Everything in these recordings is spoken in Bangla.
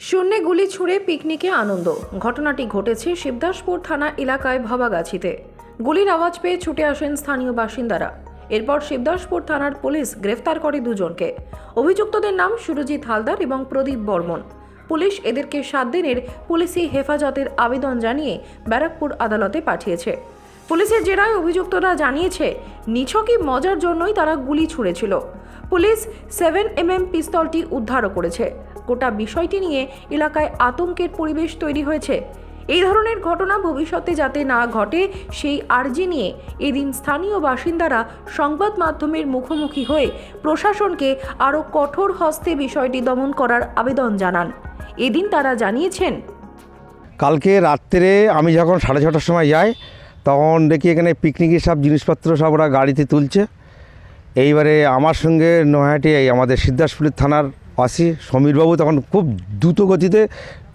শূন্যে গুলি ছুঁড়ে পিকনিকে আনন্দ। ঘটনাটি ঘটেছে শিবদাসপুর থানা এলাকায় ভবাগাছিতে। গুলির আওয়াজ পেয়ে ছুটে আসেন স্থানীয় বাসিন্দারা। এরপর শিবদাসপুর থানার পুলিশ গ্রেফতার করে দুজনকে। অভিযুক্তদের নাম সুরজিৎ হালদার এবং প্রদীপ বর্মন। পুলিশ এদেরকে সাত দিনের পুলিশি হেফাজতের আবেদন জানিয়ে ব্যারাকপুর আদালতে পাঠিয়েছে। পুলিশের জেরায় অভিযুক্তরা জানিয়েছে, নিছকই মজার জন্যই তারা গুলি ছুঁড়েছিল। পুলিশ সেভেন এমএম পিস্তলটি উদ্ধারও করেছে। গোটা বিষয়টি নিয়ে এলাকায় আতঙ্কের পরিবেশ তৈরি হয়েছে। এই ধরনের ঘটনা ভবিষ্যতে যাতে না ঘটে, সেই আর্জি নিয়ে এদিন স্থানীয় বাসিন্দারা সংবাদ মাধ্যমের মুখোমুখি হয়ে প্রশাসনকে আরও কঠোর হস্তে বিষয়টি দমন করার আবেদন জানান। এদিন তারা জানিয়েছেন, কালকে রাত্রে আমি যখন সাড়ে ছটার সময় যাই, তখন দেখি এখানে পিকনিকের সব জিনিসপত্র সব ওরা গাড়িতে তুলছে। এইবারে আমার সঙ্গে নৈহাটি এই আমাদের সিদ্ধাসপুরের থানার আসি সমীরবাবু তখন খুব দ্রুত গতিতে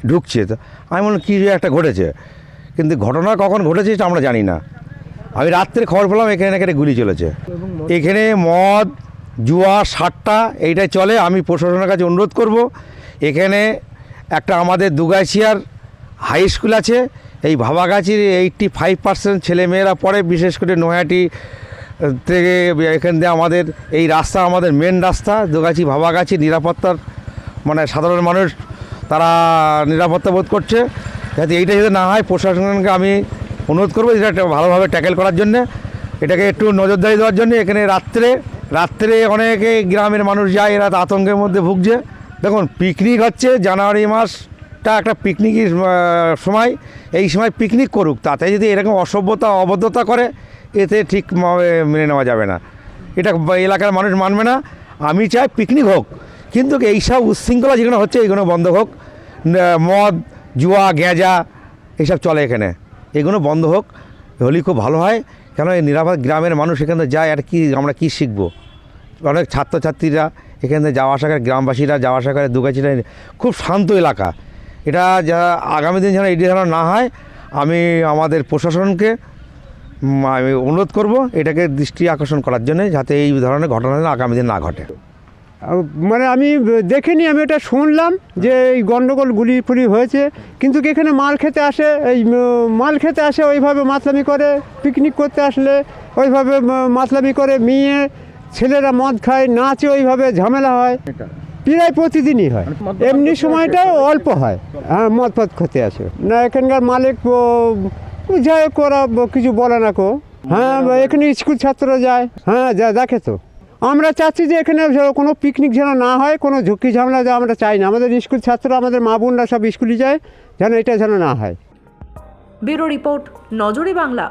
ঢুকছে। আমি বললাম, কী একটা ঘটেছে? কিন্তু ঘটনা কখন ঘটেছে সেটা আমরা জানি না। আমি রাত্রে খবর পেলাম, এখানে এখানে গুলি চলেছে। এখানে মদ, জুয়া সাতটা এইটাই চলে। আমি প্রশাসনের কাছে অনুরোধ করব, এখানে একটা আমাদের দুগাছিয়ার হাই স্কুল আছে। এই ভাবাগাছির এইটটি ফাইভ পার্সেন্ট ছেলেমেয়েরা পড়ে, বিশেষ করে নৈহাটি থেকে এখান দিয়ে আমাদের এই রাস্তা, আমাদের মেন রাস্তা, দুগাছি, ভাবাগাছি, নিরাপত্তার মানে সাধারণ মানুষ তারা নিরাপত্তা বোধ করছে। যাতে এইটা যাতে না হয়, প্রশাসনকে আমি অনুরোধ করব এটা ভালোভাবে ট্যাকেল করার জন্যে। এটাকে একটু নজরদারি দেওয়ার জন্য। এখানে রাত্রে রাত্রে অনেকে গ্রামের মানুষ যায়, এরা আতঙ্কের মধ্যে ভুগছে। দেখুন পিকনিক হচ্ছে জানুয়ারি মাসটা একটা পিকনিকের সময়। এই সময় পিকনিক করুক। তাতে যদি এরকম অসভ্যতা, অবদ্ধতা করে এতে ঠিক মেনে নেওয়া যাবে না। এটা এলাকার মানুষ মানবে না। আমি চাই পিকনিক হোক, কিন্তু এইসব উচ্ছৃঙ্খলা যেগুলো হচ্ছে, এগুলো বন্ধ হোক। মদ, জুয়া গেঁজা এইসব চলে এখানে। এগুলো বন্ধ হোক, হলেই খুব ভালো হয়। কেন এই নিরাপদ গ্রামের মানুষ এখানে যায় আর কি, আমরা কি শিখব? অনেক ছাত্রছাত্রীরা এখান যাওয়া আসা করে, গ্রামবাসীরা যাওয়া আসা করে দুগাছিরা খুব শান্ত এলাকা। এটা যা আগামী দিন যেন এটি যেন না হয়, আমি আমাদের প্রশাসনকে আমি অনুরোধ করব এটাকে দৃষ্টি আকর্ষণ করার জন্য যাতে এই ধরনের ঘটনা যেন আগামী দিন না ঘটে। মানে আমি দেখিনি, আমি এটা শুনলাম যে এই গণ্ডগোল গুলি ফুলি হয়েছে, কিন্তু এখানে মাল খেতে আসে, এই মাল খেতে আসে ওইভাবে মাতলামি করে পিকনিক করতে আসলে ওইভাবে মাতলামি করে, মেয়ে, ছেলেরা মদ খায়, নাচে ওইভাবে ঝামেলা হয়, প্রায় প্রতিদিনই হয়। এমনি সময়টাও অল্প হয়। হ্যাঁ মদ ফদ খেতে আসে। না, এখানকার মালিক যাই হোক ওরা কিছু বলে না কো। হ্যাঁ এখানে স্কুল ছাত্ররা যায়। হ্যাঁ যা দেখে তো। আমরা চাচ্ছি যে এখানে কোনো পিকনিক যেন না হয় কোনো ঝুঁকি ঝামেলা যা আমরা চাই না। আমাদের স্কুল ছাত্র আমাদের মা বোনরা সব স্কুলে যায় যেন এটা যেন না হয়। ব্যুরো রিপোর্ট নজরে বাংলা।